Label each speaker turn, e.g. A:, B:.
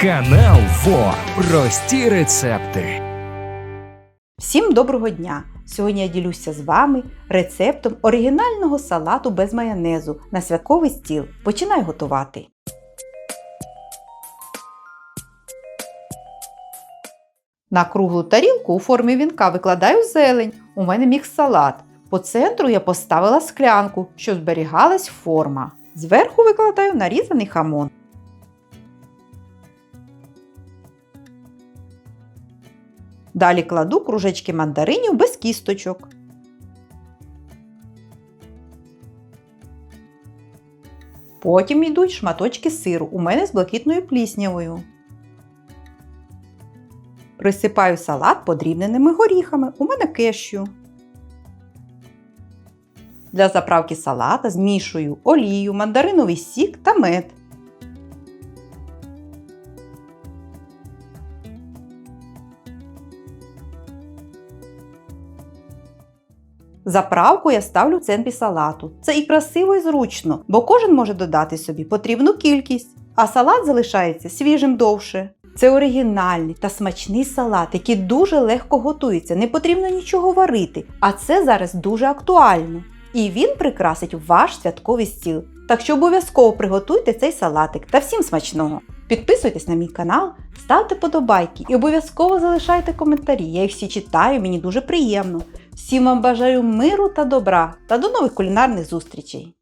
A: Канал ФО. Прості рецепти.
B: Всім доброго дня! Сьогодні я ділюся з вами рецептом оригінального салату без майонезу на святковий стіл. Починаю готувати. На круглу тарілку у формі вінка викладаю зелень. У мене мікс салат. По центру я поставила склянку, щоб зберігалась форма. Зверху викладаю нарізаний хамон. Далі кладу кружечки мандаринів без кісточок. Потім йдуть шматочки сиру. У мене з блакитною пліснявою. Присипаю салат подрібненими горіхами. У мене кешю. Для заправки салата змішую олію, мандариновий сік та мед. Заправку я ставлю в центрі салату. Це і красиво, і зручно, бо кожен може додати собі потрібну кількість, а салат залишається свіжим довше. Це оригінальний та смачний салат, який дуже легко готується, не потрібно нічого варити. А це зараз дуже актуально. І він прикрасить ваш святковий стіл. Так що обов'язково приготуйте цей салатик та всім смачного! Підписуйтесь на мій канал, ставте подобайки і обов'язково залишайте коментарі. Я їх всі читаю, мені дуже приємно. Всім вам бажаю миру та добра та до нових кулінарних зустрічей!